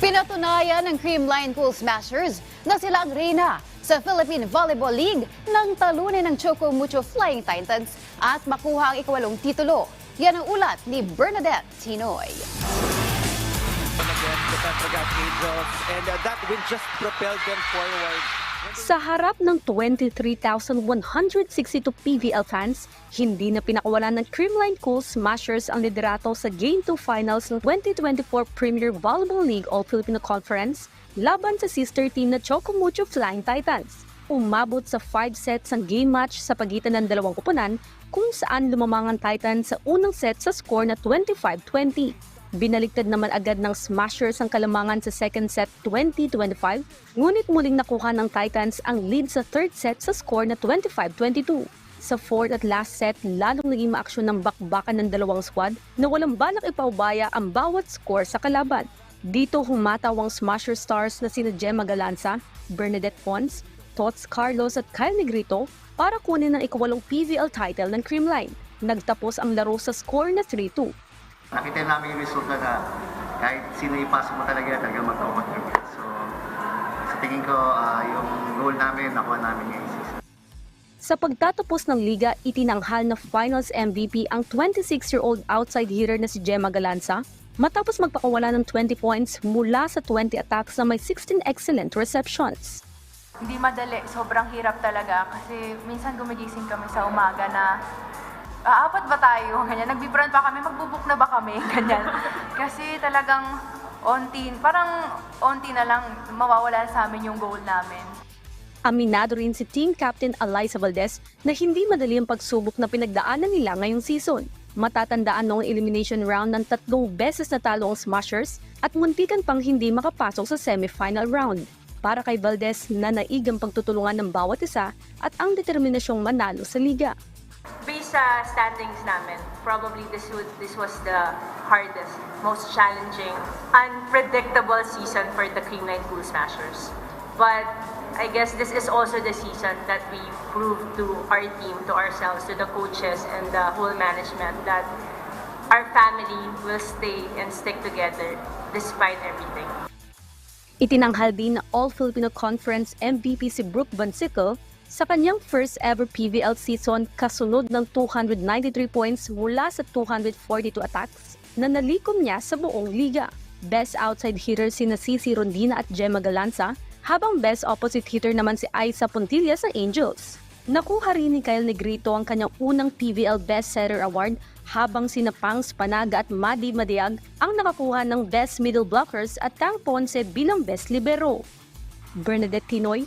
Pinatunayan ng Creamline Cool Smashers na sila ang reyna sa Philippine Volleyball League nang talunin ng Choco Mucho Flying Titans at makuha ang ikawalong titulo. Yan ang ulat ni Bernadette Tinoy. and uh, that win just propelled them forward. Sa harap ng 23,162 PVL fans, hindi na pinakawalan ng Creamline Cool Smashers ang liderato sa Game 2 Finals ng 2024 Premier Volleyball League All-Filipino Conference laban sa sister team na Chocomucho Flying Titans. Umabot sa 5 sets ang game match sa pagitan ng dalawang kupunan kung saan lumamang ang Titans sa unang set sa score na 25-20. Binaliktad naman agad ng Smashers ang kalamangan sa second set 20-25, ngunit muling nakuha ng Titans ang lead sa third set sa score na 25-22. Sa fourth at last set, lalong naging maaksyon ng bakbakan ng dalawang squad na walang balak ipaubaya ang bawat score sa kalaban. Dito humataw ang Smasher stars na sina Gemma Galanza, Bernadette Pons, Tots Carlos at Kyle Negrito para kunin ang ikawalong PVL title ng Creamline. Nagtapos ang laro sa score na 3-2. Nakita namin yung resulta na kahit sino ipasok mo talaga, talaga mag-contribute. So, sa tingin ko, ah, yung goal namin, nakuha namin season. Sa pagtatapos ng liga, itinanghal na Finals MVP ang 26-year-old outside hitter na si Gemma Galanza matapos magpakawala ng 20 points mula sa 20 attacks na may 16 excellent receptions. Hindi madali, sobrang hirap talaga kasi minsan gumigising kami sa umaga na aapat ba tayo? Ganyan, nagbibran pa kami, magbubuk na ba kami? Ganyan. Kasi talagang onti, parang onti na lang mawawala sa amin yung goal namin. Aminado rin si team captain Eliza Valdez na hindi madali ang pagsubok na pinagdaanan nila ngayong season. Matatandaan noong elimination round ng tatlong beses na talo ang Smashers at muntikan pang hindi makapasok sa semifinal round. Para kay Valdez na naigang pagtutulungan ng bawat isa at ang determinasyong manalo sa liga. Sa standings namin, probably this would this was the hardest, most challenging, unpredictable season for the Creamline Cool Smashers. But I guess this is also the season that we proved to our team, to ourselves, to the coaches and the whole management that our family will stay and stick together despite everything. Itinanghal din na All-Filipino Conference MVP si Brooke Bansico sa kanyang first ever PVL season kasunod ng 293 points mula sa 242 attacks na nalikom niya sa buong liga. Best outside hitter si Cici Rondina at Gemma Galanza habang best opposite hitter naman si Aiza Pontilla sa Angels. Nakuha rin ni Kyle Negrito ang kanyang unang PVL Best Setter Award habang sina Pangs Panaga at Madi Madiag ang nakakuha ng Best Middle Blockers at Tang Ponce bilang Best Libero. Bernadette Tinoy